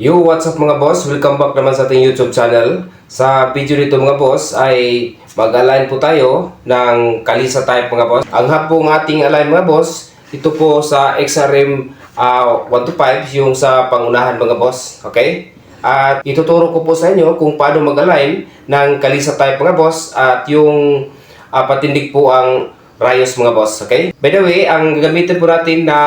Yo, what's up mga boss? Welcome back naman sa ating YouTube channel. Sa video nito mga boss ay mag-align po tayo ng Kalisa type mga boss. Ang hub pong ating align mga boss, ito po sa XRM ah, 125 yung sa pangunahan mga boss. Okay? At ituturo ko po sa inyo kung paano mag-align ng Kalisa type mga boss at yung ah, patindig po ang Rayos mga boss. Okay? By the way, ang gagamitin po natin na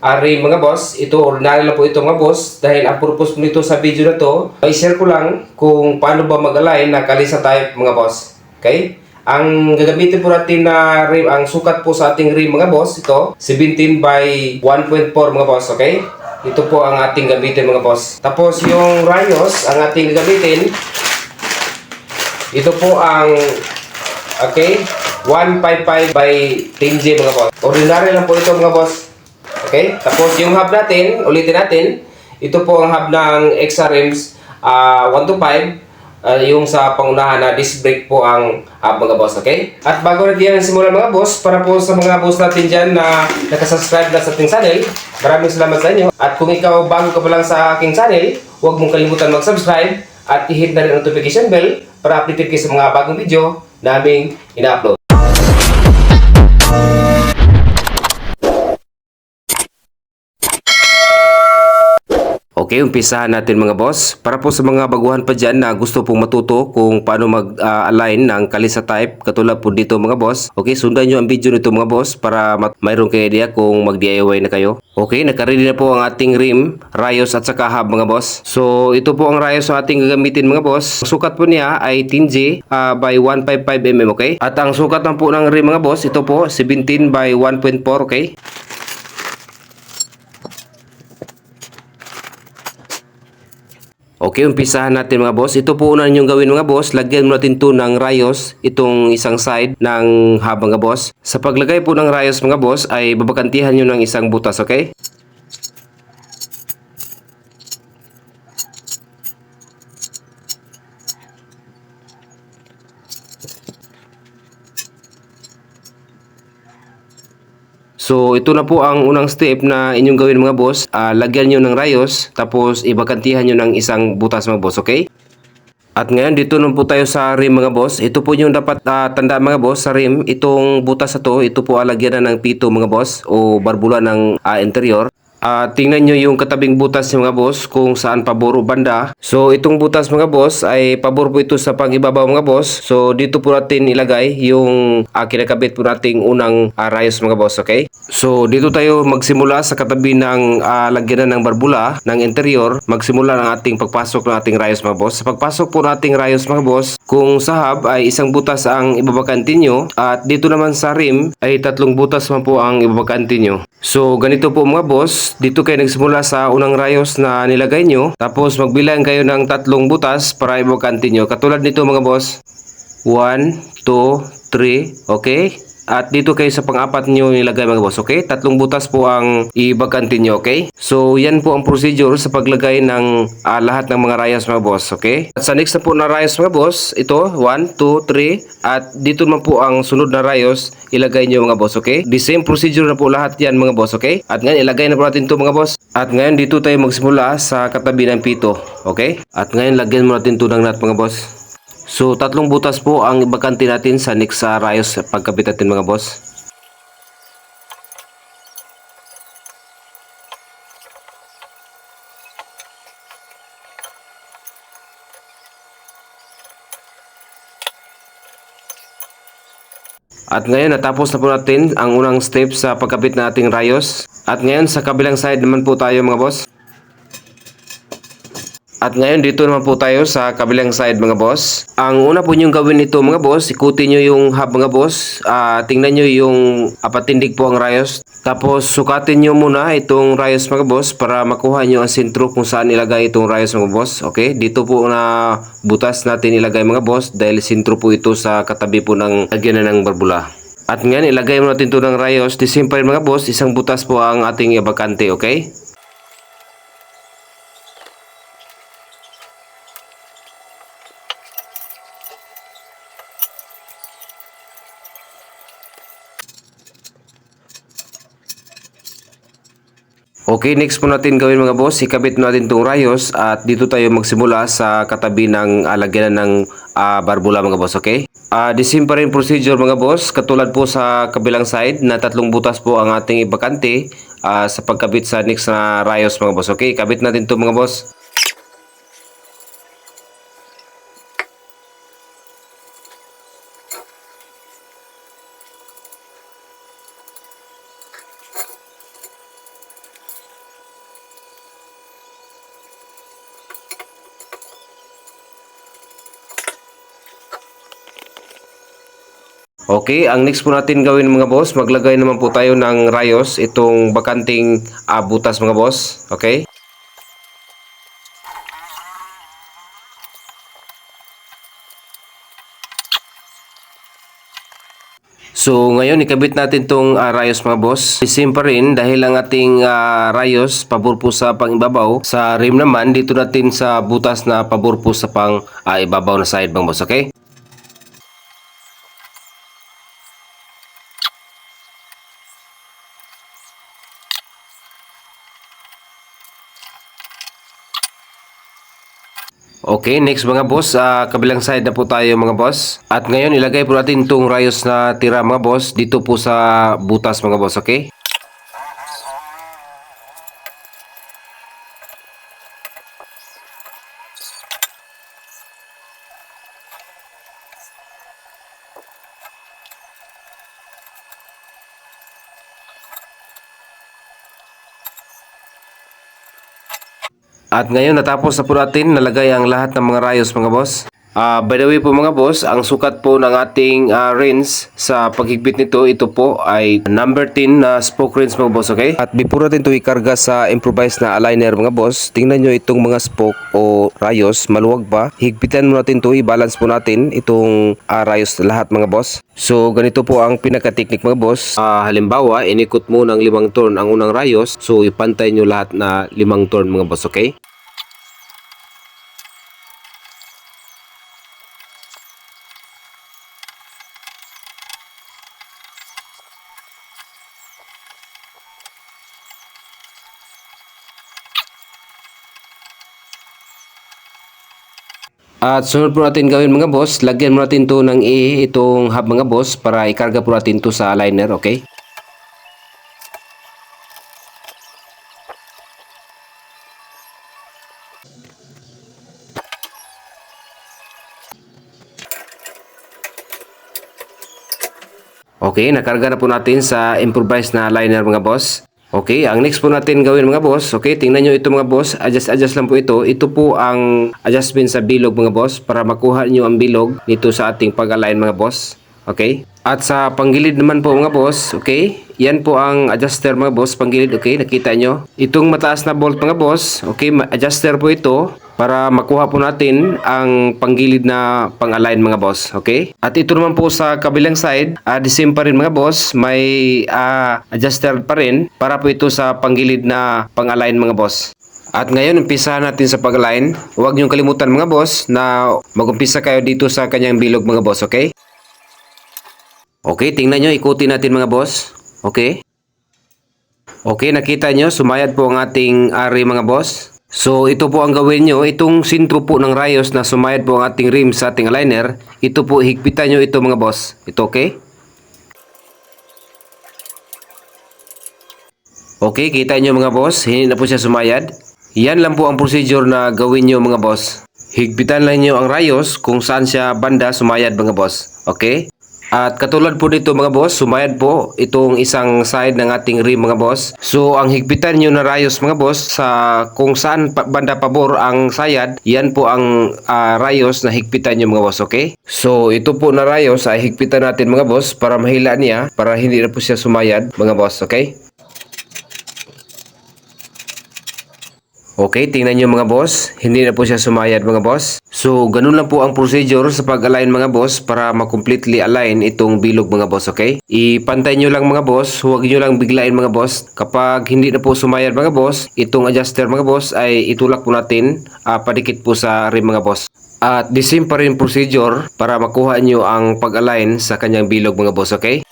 Ari mga boss, ito ordinary lang po ito mga boss dahil ang purpose po nito sa video na to, i-share ko lang kung paano ba mag-align na kalisa type mga boss. Okay? Ang gagamitin po natin na rim, ang sukat po sa ating rim mga boss, ito 17 by 1.4 mga boss, okay? Ito po ang ating gamitin mga boss. Tapos yung rayos, ang ating gagamitin, ito po ang Okay? 155 by 10G mga boss. Ordinary lang po ito mga boss. Okay? Tapos yung hub natin, ulitin natin. Ito po ang hub ng XRMs ah 1 to 5. ah, yung sa pangunahan na disc brake po ang hub mga boss. Okay? At bago natin yan simulan mga boss, para po sa mga boss natin dyan na nakasubscribe na sa ating channel, maraming salamat sa inyo. At kung ikaw bago ka pa lang sa aking channel, huwag mong kalimutan mag-subscribe at i-hit na rin ang notification bell para updated kayo sa mga bagong video naming ina-upload. Okay, umpisahan natin mga boss. Para po sa mga baguhan pa dyan na gusto pong matuto kung paano mag-align ng kalisa type, katulad po dito mga boss. Okay, sundan nyo ang video nito mga boss para mayroon kayo idea kung mag-DIY na kayo. Okay, nakaready na po ang ating rim, rayos at saka hub mga boss. So, ito po ang rayos na ating gagamitin mga boss. Ang sukat po niya ay 10G ah, by 155mm, okay? At ang sukat lang po ng rim mga boss, ito po 17 by 1.4, okay? Okay, umpisahan natin mga boss. Ito po una ninyong gawin mga boss. Lagyan mo natin to ng rayos, itong isang side ng hub mga boss. Sa paglagay po ng rayos mga boss ay babakantihan nyo ng isang butas, okay? So, ito na po ang unang step na inyong gawin mga boss. Ah, lagyan nyo ng rayos, tapos ibakantihan nyo ng isang butas mga boss, okay? At ngayon, dito na po tayo sa rim mga boss. Ito po yung dapat ah, tandaan mga boss sa rim. Itong butas na to, ito po alagyan na ng pito mga boss o barbula ng ah, interior. Ah, tingnan nyo yung katabing butas ng mga boss kung saan pabor o banda. So itong butas mga boss ay pabor po ito sa pangibabaw mga boss. So dito po natin ilagay yung ah, kinakabit po nating unang ah, rayos mga boss, okay? So dito tayo magsimula sa katabi ng ah, lagyanan ng barbula ng interior. Magsimula ng ating pagpasok ng ating rayos mga boss. Sa pagpasok po ng ating rayos mga boss, kung sa hub ay isang butas ang ibabakantin nyo at dito naman sa rim ay tatlong butas man po ang ibabakantin nyo. So ganito po mga boss, dito kayo nagsimula sa unang rayos na nilagay nyo tapos magbilang kayo ng tatlong butas para ibabakantin nyo. Katulad nito mga boss, 1, 2, 3, okay? At dito kayo sa pang-apat nyo nilagay mga boss, okay? Tatlong butas po ang ibakantin nyo, okay? So, yan po ang procedure sa paglagay ng ah, lahat ng mga rayos mga boss, okay? At sa next na po na rayos mga boss, ito, 1, 2, 3, at dito naman po ang sunod na rayos, ilagay nyo mga boss, okay? The same procedure na po lahat yan mga boss, okay? At ngayon, ilagay na po natin ito mga boss. At ngayon, dito tayo magsimula sa katabi ng pito, okay? At ngayon, lagyan mo natin ito ng nut mga boss. So, tatlong butas po ang ibakante natin sa next sa rayos pagkabit natin mga boss. At ngayon natapos na po natin ang unang step sa pagkabit na ating rayos. At ngayon sa kabilang side naman po tayo mga boss. At ngayon dito naman po tayo sa kabilang side mga boss. Ang una po niyong gawin nito mga boss, ikutin niyo yung hub mga boss. Ah, tingnan niyo yung apatindig po ang rayos. Tapos sukatin niyo muna itong rayos mga boss para makuha niyo ang sentro kung saan ilagay itong rayos mga boss. Okay? Dito po na butas natin ilagay mga boss dahil sentro po ito sa katabi po ng lagyan ng barbula. At ngayon ilagay mo natin ito ng rayos. Pa rin mga boss, isang butas po ang ating ibakante, okay? Okay, next po natin gawin mga boss, ikabit natin itong rayos at dito tayo magsimula sa katabi ng uh, ng ah, barbula mga boss, okay? Ah, the same pa rin procedure mga boss, katulad po sa kabilang side na tatlong butas po ang ating ibakante ah, sa pagkabit sa next na rayos mga boss, okay? Kabit natin to mga boss. Okay, ang next po natin gawin mga boss, maglagay naman po tayo ng rayos, itong bakanting ah, butas mga boss. Okay? So ngayon ikabit natin tong ah, rayos mga boss. Same pa rin dahil ang ating ah, rayos pabor po sa pangibabaw. Sa rim naman dito natin sa butas na pabor po sa pang ah, ibabaw na side mga boss. Okay? Okay, next mga boss, ah, kabilang side na po tayo mga boss. At ngayon ilagay po natin itong rayos na tira mga boss dito po sa butas mga boss, okay? At ngayon natapos na po natin nalagay ang lahat ng mga rayos mga boss. Ah, by the way po mga boss, ang sukat po ng ating ah, rinse sa paghigpit nito, ito po ay number 10 na spoke rinse mga boss, okay? At before natin ito ikarga sa improvised na aligner mga boss, tingnan nyo itong mga spoke o rayos, maluwag ba? Higpitan mo natin ito, i-balance po natin itong ah, rayos lahat mga boss. So ganito po ang pinaka-technique mga boss. Ah, halimbawa, inikot mo ng limang turn ang unang rayos, so ipantay nyo lahat na limang turn mga boss, okay? At sunod po natin gawin mga boss, lagyan mo natin to ng A, itong hub mga boss para ikarga po natin to sa liner, okay? Okay, nakarga na po natin sa improvised na liner mga boss. Okay, ang next po natin gawin mga boss, okay, tingnan nyo ito mga boss, adjust-adjust lang po ito. Ito po ang adjustment sa bilog mga boss para makuha nyo ang bilog nito sa ating pag-align mga boss. Okay? At sa panggilid naman po mga boss, okay? Yan po ang adjuster mga boss, panggilid, okay? Nakita nyo? Itong mataas na bolt mga boss, okay? Adjuster po ito para makuha po natin ang panggilid na pang-align mga boss, okay? At ito naman po sa kabilang side, ah, the same pa rin mga boss, may ah, adjuster pa rin para po ito sa panggilid na pang-align mga boss. At ngayon, umpisa natin sa pag-align. Huwag niyong kalimutan mga boss na mag-umpisa kayo dito sa kanyang bilog mga boss, okay? Okay, tingnan nyo, ikutin natin mga boss. Okay? Okay, nakita nyo, sumayad po ang ating ari mga boss. So, ito po ang gawin nyo. Itong sintro po ng rayos na sumayad po ang ating rim sa ating aligner. Ito po, higpitan nyo ito mga boss. Ito, okay? Okay, kita nyo mga boss, hindi na po siya sumayad. Yan lang po ang procedure na gawin nyo mga boss. Higpitan lang nyo ang rayos kung saan siya banda sumayad mga boss. Okay? At katulad po dito mga boss, sumayad po itong isang side ng ating rim mga boss. So ang higpitan nyo na rayos mga boss sa kung saan banda pabor ang sayad, yan po ang ah, rayos na higpitan nyo mga boss, okay? So ito po na rayos ay higpitan natin mga boss para mahila niya para hindi na po siya sumayad mga boss, okay? Okay, tingnan nyo mga boss. Hindi na po siya sumayad mga boss. So, ganun lang po ang procedure sa pag-align mga boss para ma-completely align itong bilog mga boss, okay? Ipantay nyo lang mga boss. Huwag nyo lang biglain mga boss. Kapag hindi na po sumayad mga boss, itong adjuster mga boss ay itulak po natin ah, padikit po sa rim mga boss. At the same pa rin procedure para makuha nyo ang pag-align sa kanyang bilog mga boss, okay?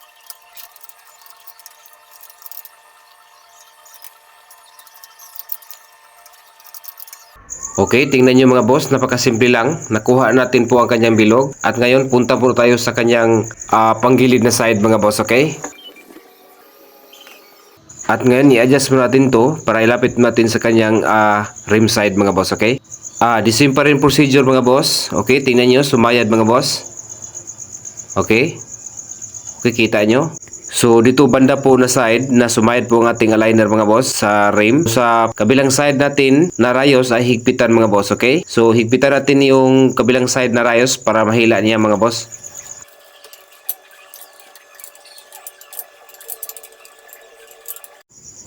Okay, tingnan nyo mga boss, napakasimple lang. Nakuha natin po ang kanyang bilog. At ngayon, punta po tayo sa kanyang ah, panggilid na side mga boss, okay? At ngayon, i-adjust mo natin to para ilapit natin sa kanyang ah, rim side mga boss, okay? Ah, the same pa rin procedure mga boss. Okay, tingnan nyo, sumayad mga boss. Okay? Okay, kita nyo? So, dito banda po na side na sumayad po ang ating aligner mga boss sa rim. Sa kabilang side natin na rayos ay higpitan mga boss, okay? So, higpitan natin yung kabilang side na rayos para mahila niya mga boss.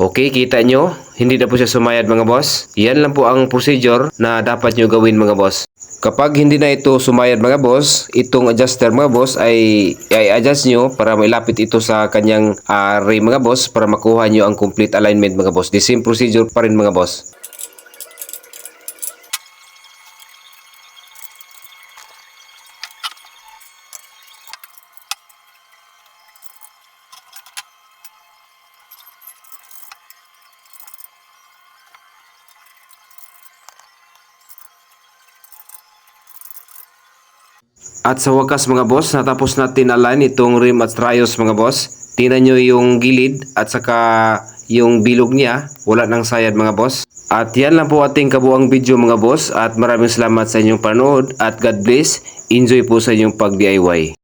Okay, kita nyo? Hindi na po siya sumayad mga boss. Yan lang po ang procedure na dapat nyo gawin mga boss. Kapag hindi na ito sumayad mga boss, itong adjuster mga boss ay i-adjust nyo para mailapit ito sa kanyang ah, rim mga boss para makuha nyo ang complete alignment mga boss. The same procedure pa rin mga boss. At sa wakas mga boss, natapos natin align itong rim at rayos mga boss. Tingnan nyo yung gilid at saka yung bilog niya. Wala nang sayad mga boss. At yan lang po ating kabuang video mga boss. At maraming salamat sa inyong panood. At God bless. Enjoy po sa inyong pag-DIY.